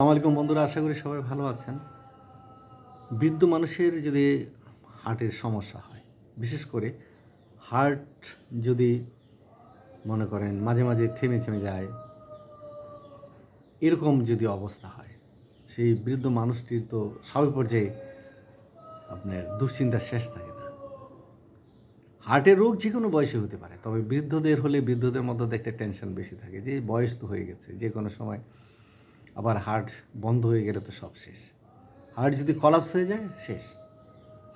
আলাইকুম বন্ধুরা, আশা করি সবাই ভালো আছেন। বৃদ্ধ মানুষের যদি হার্টের সমস্যা হয়, বিশেষ করে হার্ট যদি মনে করেন মাঝে মাঝে থেমে থেমে যায়, এরকম যদি অবস্থা হয়, সেই বৃদ্ধ মানুষটির তো স্বাভাবিক পর্যায়ে আপনার দুশ্চিন্তার শেষ থাকে না। হার্টের রোগ যে কোনো বয়সে হতে পারে, তবে বৃদ্ধদের হলে বৃদ্ধদের মধ্যে একটা টেনশন বেশি থাকে যে বয়স তো হয়ে গেছে, যে কোনো সময় আবার হার্ট বন্ধ হয়ে গেলে তো সব শেষ। হার্ট যদি কলাপস হয়ে যায়, শেষ।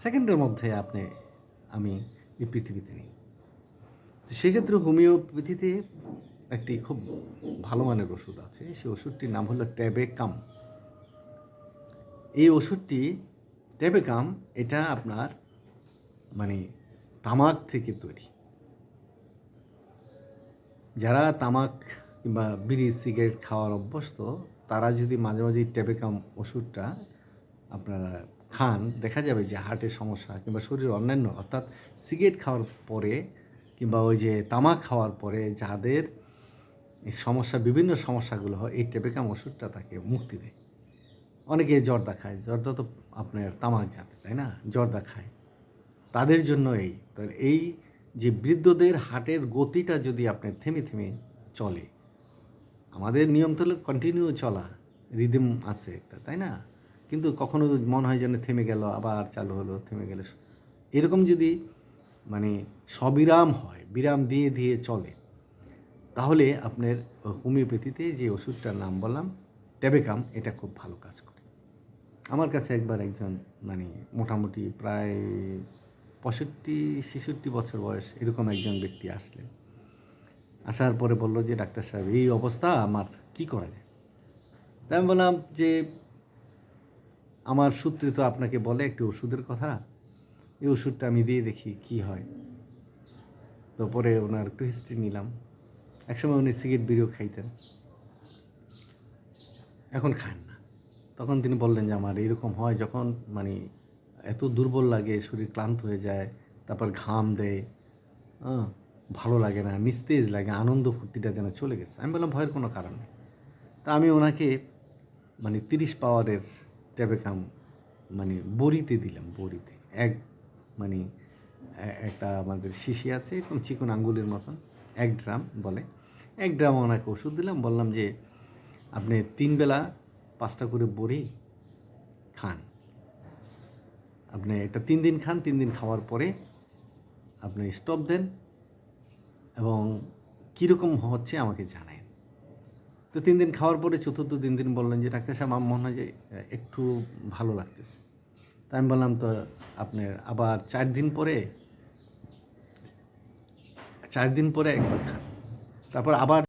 সেকেন্ডের মধ্যে আপনি, আমি এই পৃথিবীতে নেই। সেক্ষেত্রে হোমিওপ্যাথিতে একটি খুব ভালো মানের ওষুধ আছে। সেই ওষুধটির নাম হলো ট্যাবেকাম। এই ওষুধটি, ট্যাবেকাম, এটা আপনার মানে তামাক থেকে তৈরি। যারা তামাক কিংবা বিড়ি, সিগারেট খাওয়ার অভ্যস্ত তারা যদি মাঝে মাঝে টেবেকাম ওষুধটা আপনারা খান, দেখা যাবে যে হার্টের সমস্যা কিংবা শরীরের অন্যান্য, অর্থাৎ সিগারেট খাওয়ার পরে কিংবা ওই যে তামাক খাওয়ার পরে যাদের সমস্যা, বিভিন্ন সমস্যাগুলো হয়, এই টেবেকাম ওষুধটা তাকে মুক্তি দেয়। অনেকে জর্দা খায়, জর্দা তো আপনার তামাক জাত, তাই না? জর্দা খায়। তাদের জন্য এই তো এই যে বৃদ্ধদের হার্টের গতিটা যদি আপনার থেমে থেমে চলে আমাদের নিয়ম তো কন্টিনিউ চলা রিদিম আছে একটা, তাই না? কিন্তু কখনো মনে হয় যেন থেমে গেল, আবার চালু হলো, থেমে গেল এরকম যদি মানে সবিরাম হয়, বিরাম দিয়ে দিয়ে চলে, তাহলে আপনার হোমিওপ্যাথিতে যে ওষুধটার নাম বললাম, ট্যাবেকাম, এটা খুব ভালো কাজ করে। আমার কাছে একবার একজন মানে মোটামুটি প্রায় পঁয়ষট্টি, ছেষট্টি বছর বয়স এরকম একজন ব্যক্তি আসলেন। আসার পরে বলল যে, ডাক্তার সাহেব, এই অবস্থা আমার, কি করা যায়? তাই আমি বললাম যে, আমার সূত্রে তো আপনাকে বলে একটি ওষুধের কথা। এই ওষুধটা আমি দিয়ে দেখি কি হয়। তো পরে ওনার একটু হিস্ট্রি নিলাম। একসময় উনি সিগারেট বিড়িও খাইতেন। এখন খান না। তখন তিনি বললেন যে, আমার এরকম হয় যখন মানে এত দুর্বল লাগে, শরীর ক্লান্ত হয়ে যায়, তারপর ঘাম দেয়। হ্যাঁ ভালো লাগে না, নিস্তেজ লাগে, আনন্দ ফুর্তিটা যেন চলে গেছে। আমি বললাম, ভয়ের কোনো কারণ নেই। তা আমি ওনাকে মানে তিরিশ পাওয়ারের ট্যাবেকাম মানে বড়িতে দিলাম, বড়িতে। এক মানে একটা আমাদের শিশি আছে, এরকম চিকন আঙ্গুলের মতন, এক ড্রাম বলে। এক ড্রাম ওনাকে ওষুধ দিলাম, বললাম যে, আপনি তিন বেলা পাঁচটা করে বড়ি খান। আপনি এটা তিন দিন খান, তিন দিন খাওয়ার পরে আপনি স্টপ দেন এবং কীরকম হচ্ছে আমাকে জানায়। তো তিন দিন খাওয়ার পরে চতুর্থ দিন দিন বললেন যে, ডাক্তার সাহেব, আমার মনে হয় যে একটু ভালো লাগতেছে। তা আমি বললাম, তো আপনার আবার চার দিন পরে, চার দিন পরে একবার খান। তারপর আবার